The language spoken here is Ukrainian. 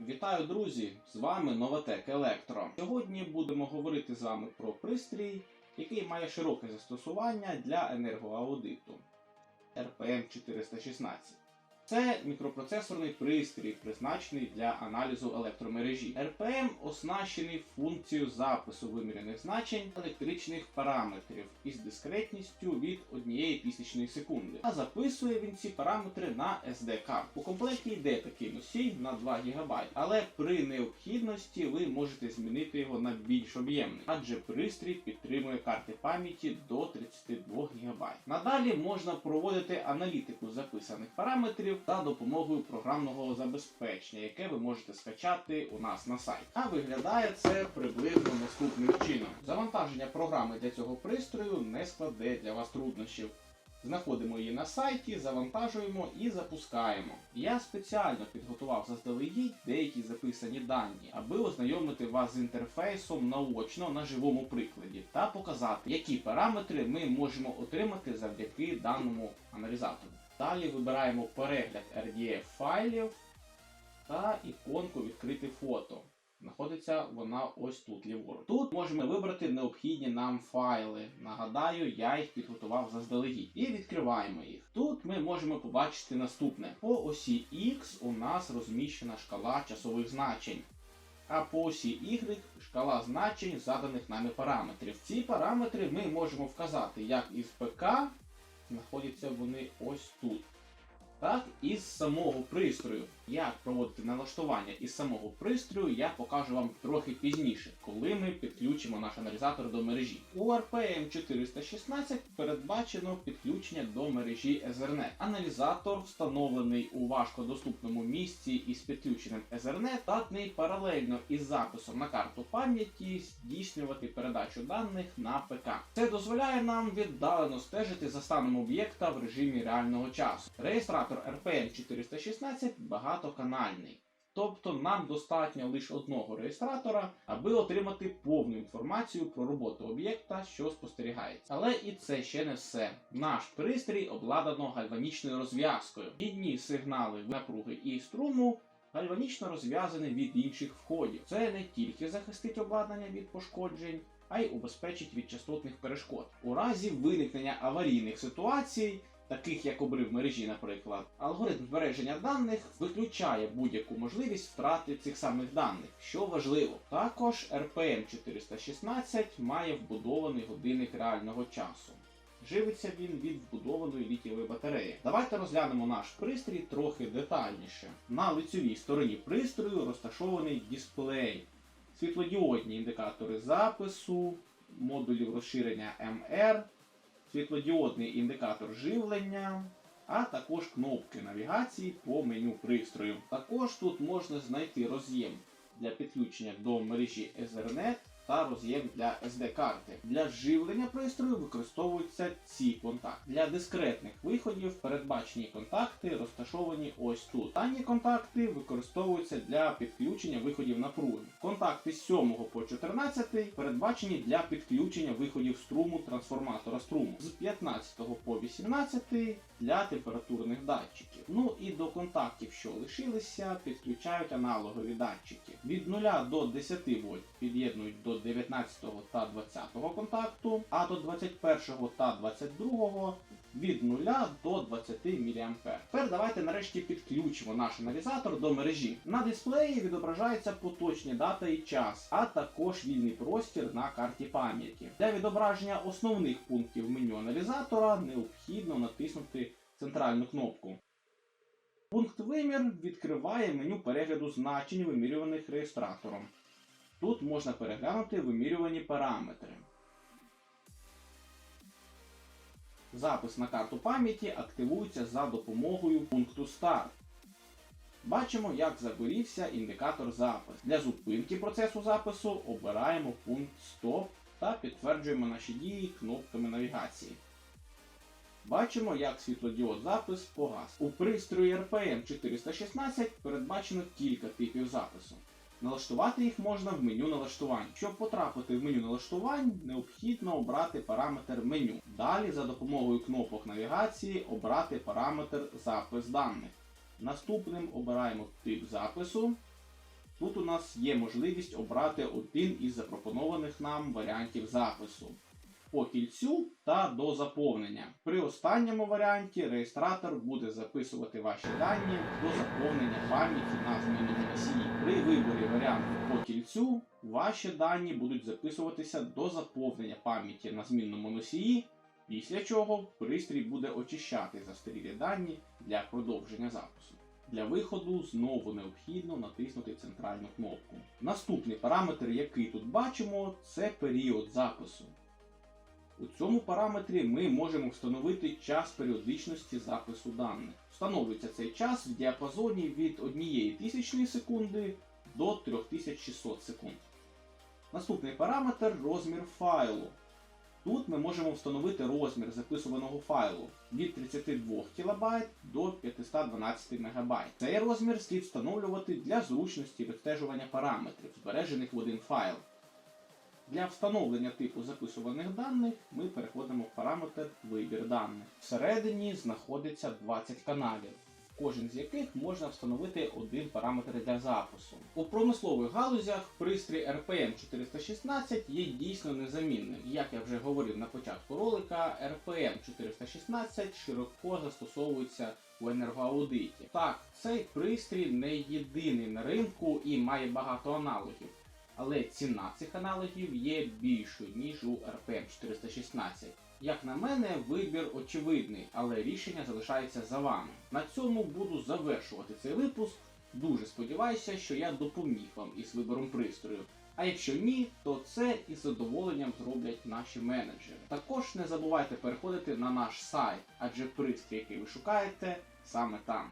Вітаю, друзі! З вами Новотек Електро. Сьогодні будемо говорити з вами про пристрій, який має широке застосування для енергоаудиту РПМ 416. Це мікропроцесорний пристрій, призначений для аналізу електромережі. RPM оснащений функцією запису вимірених значень електричних параметрів із дискретністю від 1 тисячної секунди. А записує він ці параметри на SD карту. У комплекті йде такий носій на 2 ГБ, але при необхідності ви можете змінити його на більш об'ємний, адже пристрій підтримує карти пам'яті до 32 ГБ. Надалі можна проводити аналітику записаних параметрів за допомогою програмного забезпечення, яке ви можете скачати у нас на сайті. А виглядає це приблизно наступним чином. Завантаження програми для цього пристрою не складе для вас труднощів. Знаходимо її на сайті, завантажуємо і запускаємо. Я спеціально підготував заздалегідь деякі записані дані, аби ознайомити вас з інтерфейсом наочно на живому прикладі та показати, які параметри ми можемо отримати завдяки даному аналізатору. Далі вибираємо перегляд RDF файлів та іконку відкрити фото. Знаходиться вона ось тут ліворуч. Тут можемо вибрати необхідні нам файли. Нагадаю, я їх підготував заздалегідь. І відкриваємо їх. Тут ми можемо побачити наступне: по осі X у нас розміщена шкала часових значень. А по осі Y шкала значень заданих нами параметрів. Ці параметри ми можемо вказати як із ПК, знаходяться вони ось тут. Так, із самого пристрою. Як проводити налаштування із самого пристрою, я покажу вам трохи пізніше, коли ми підключимо наш аналізатор до мережі. У RPM 416 передбачено підключення до мережі Ethernet. Аналізатор, встановлений у важкодоступному місці із підключенням Ethernet, здатний паралельно із записом на карту пам'яті здійснювати передачу даних на ПК. Це дозволяє нам віддалено стежити за станом об'єкта в режимі реального часу. Реєстратор RPM 416 багатоканальний. Тобто нам достатньо лише одного реєстратора, аби отримати повну інформацію про роботу об'єкта, що спостерігається. Але і це ще не все. Наш пристрій обладнано гальванічною розв'язкою. Гідні сигнали напруги і струму гальванічно розв'язані від інших входів. Це не тільки захистить обладнання від пошкоджень, а й убезпечить від частотних перешкод. У разі виникнення аварійних ситуацій таких як обрив мережі, наприклад, алгоритм збереження даних виключає будь-яку можливість втрати цих самих даних, що важливо. Також RPM 416 має вбудований годинник реального часу. Живиться він від вбудованої літієвої батареї. Давайте розглянемо наш пристрій трохи детальніше. На лицевій стороні пристрою розташований дисплей, світлодіодні індикатори запису, модулів розширення MR, світлодіодний індикатор живлення, а також кнопки навігації по меню пристрою. Також тут можна знайти роз'єм для підключення до мережі Ethernet та роз'єм для SD-карти. Для живлення пристрою використовуються ці контакти. Для дискретних виходів передбачені контакти розташовані ось тут. Дані контакти використовуються для підключення виходів напруги. Контакти з 7 по 14 передбачені для підключення виходів струму трансформатора струму. З 15 по 18 для температурних датчиків. Ну і до контактів, що лишилися, підключають аналогові датчики. Від 0 до 10 вольт під'єднують до 19 та 20 контакту, а до 21 та 22 від 0 до 20 мА. Тепер давайте нарешті підключимо наш аналізатор до мережі. На дисплеї відображається поточні дата і час, а також вільний простір на карті пам'яті. Для відображення основних пунктів меню аналізатора необхідно натиснути центральну кнопку. Пункт вимір відкриває меню перегляду значень, вимірюваних реєстратором. Тут можна переглянути вимірювані параметри. Запис на карту пам'яті активується за допомогою пункту Старт. Бачимо, як загорівся індикатор запис. Для зупинки процесу запису обираємо пункт Стоп та підтверджуємо наші дії кнопками навігації. Бачимо, як світлодіод запис погас. У пристрої RPM 416 передбачено кілька типів запису. Налаштувати їх можна в меню налаштувань. Щоб потрапити в меню налаштувань, необхідно обрати параметр меню. Далі за допомогою кнопок навігації обрати параметр запис даних. Наступним обираємо тип запису. Тут у нас є можливість обрати один із запропонованих нам варіантів запису по кільцю та до заповнення. При останньому варіанті реєстратор буде записувати ваші дані до заповнення пам'яті на. При по кільцю ваші дані будуть записуватися до заповнення пам'яті на змінному носії, після чого пристрій буде очищати застарілі дані для продовження запису. Для виходу знову необхідно натиснути центральну кнопку. Наступний параметр, який тут бачимо, це період запису. У цьому параметрі ми можемо встановити час періодичності запису даних. Встановлюється цей час в діапазоні від 1 тисячної секунди до 3600 секунд. Наступний параметр розмір файлу. Тут ми можемо встановити розмір записуваного файлу від 32 кБ до 512 МБ. Цей розмір слід встановлювати для зручності відстежування параметрів, збережених в один файл. Для встановлення типу записуваних даних ми переходимо в параметр Вибір даних. Всередині знаходиться 20 каналів, кожен з яких можна встановити один параметр для запису. У промислових галузях пристрій RPM 416 є дійсно незамінним. Як я вже говорив на початку ролика, RPM 416 широко застосовується у енергоаудиті. Так, цей пристрій не єдиний на ринку і має багато аналогів але ціна цих аналогів є більшою, ніж у RPM 416. Як на мене, вибір очевидний, але рішення залишається за вами. На цьому буду завершувати цей випуск. Дуже сподіваюся, що я допоміг вам із вибором пристрою. А якщо ні, то це із задоволенням зроблять наші менеджери. Також не забувайте переходити на наш сайт, адже пристрій, який ви шукаєте, саме там.